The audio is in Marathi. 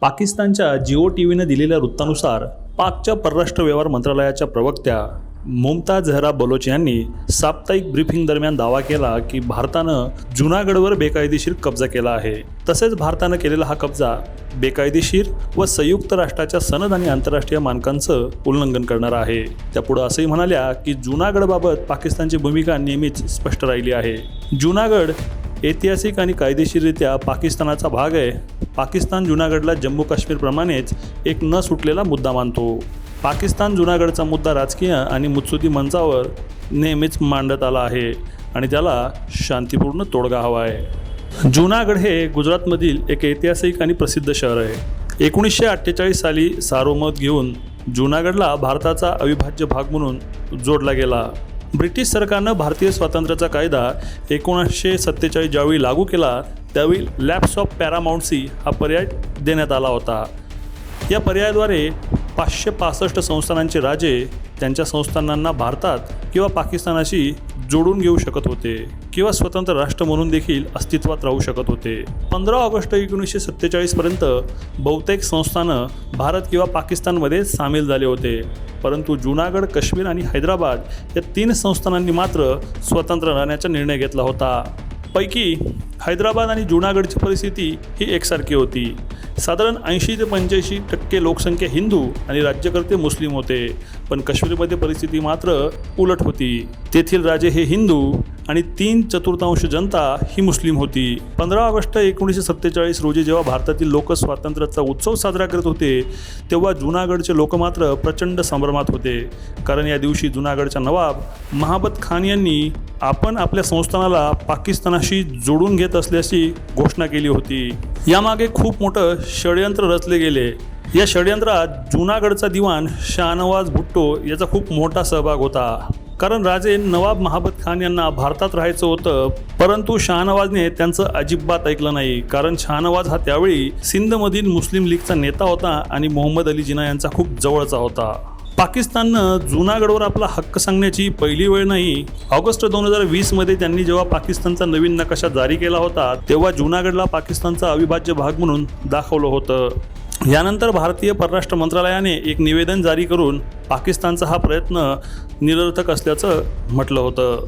पाकिस्तानच्या जिओ टी व्हीनं दिलेल्या वृत्तानुसार पाकच्या परराष्ट्र व्यवहार मंत्रालयाच्या प्रवक्त्या मुमताज झहरा बलोच यांनी साप्ताहिक ब्रीफिंग दरम्यान दावा केला की भारतानं जुनागडवर बेकायदेशीर कब्जा केला आहे. तसेच भारतानं केलेला हा कब्जा बेकायदेशीर व संयुक्त राष्ट्राच्या सनद आणि आंतरराष्ट्रीय मानकांचं उल्लंघन करणारा आहे. त्यापुढे असंही म्हणाल्या की जुनागडबाबत पाकिस्तानची भूमिका नेहमीच स्पष्ट राहिली आहे. जुनागड ऐतिहासिक आणि कायदेशीररित्या पाकिस्तानाचा भाग आहे. पाकिस्तान जुनागडला जम्मू काश्मीरप्रमाणेच एक न सुटलेला मुद्दा मानतो. पाकिस्तान जुनागडचा मुद्दा राजकीय आणि मुत्सुदी मंचावर नेहमीच मांडत आला आहे आणि त्याला शांतीपूर्ण तोडगा हवा आहे. जुनागड हे गुजरातमधील एक ऐतिहासिक आणि प्रसिद्ध शहर आहे. एकोणीसशे अठ्ठेचाळीस साली सार्वमत घेऊन जुनागडला भारताचा अविभाज्य भाग म्हणून जोडला गेला. ब्रिटिश सरकारनं भारतीय स्वातंत्र्याचा कायदा एकोणीसशे सत्तेचाळीस ज्यावेळी लागू केला त्यावेळी लॅप्स ऑफ पॅरामाउंटसी हा पर्याय देण्यात आला होता. या पर्यायाद्वारे पाचशे पासष्ट संस्थानांचे राजे त्यांच्या संस्थानांना भारतात किंवा पाकिस्तानाशी जोडून घेऊ शकत होते किंवा स्वतंत्र राष्ट्र म्हणून देखील अस्तित्वात राहू शकत होते. पंधरा ऑगस्ट एकोणीसशे सत्तेचाळीसपर्यंत बहुतेक संस्थानं भारत किंवा पाकिस्तानमध्ये सामील झाले होते. परंतु जुनागड काश्मीर आणि हैदराबाद या तीन संस्थानांनी मात्र स्वतंत्र राहण्याचा निर्णय घेतला होता. पैकी हैदराबाद आणि जुनागडची परिस्थिती ही एकसारखी होती. साधारण ऐंशी ते पंच्याऐंशी टक्के लोकसंख्या हिंदू आणि राज्यकर्ते मुस्लिम होते. पण काश्मीरमध्ये परिस्थिती मात्र उलट होती. तेथील राजे हे हिंदू आणि तीन चतुर्थांश जनता ही मुस्लिम होती. पंधरा ऑगस्ट एकोणीसशे सत्तेचाळीस रोजी जेव्हा भारतातील लोक स्वातंत्र्याचा उत्सव साजरा करत होते तेव्हा जुनागडचे लोक मात्र प्रचंड संभ्रमात होते. कारण या दिवशी जुनागडच्या नवाब महाबत खान यांनी आपण आपल्या संस्थानाला पाकिस्तानाशी जोडून घेत असल्याची घोषणा केली होती. यामागे खूप मोठं षडयंत्र रचले गेले. या षडयंत्रात जुनागडचा दिवाण शाहनवाज भुट्टो याचा खूप मोठा सहभाग होता. कारण राजे नवाब महाबत खान यांना भारतात राहायचं होतं परंतु शाहनवाजने त्यांचं अजिबात ऐकलं नाही. कारण शाहनवाज हा त्यावेळी सिंधमधील मुस्लिम लीगचा नेता होता आणि मोहम्मद अली जिना यांचा खूप जवळचा होता. पाकिस्ताननं जुनागडवर आपला हक्क सांगण्याची पहिली वेळ नाही. ऑगस्ट दोन हजार वीसमध्ये त्यांनी जेव्हा पाकिस्तानचा नवीन नकाशा जारी केला होता तेव्हा जुनागडला पाकिस्तानचा अविभाज्य भाग म्हणून दाखवलं होतं. यानंतर भारतीय परराष्ट्र मंत्रालयाने एक निवेदन जारी करून पाकिस्तानचा हा प्रयत्न निरर्थक असल्याचं म्हटलं होतं.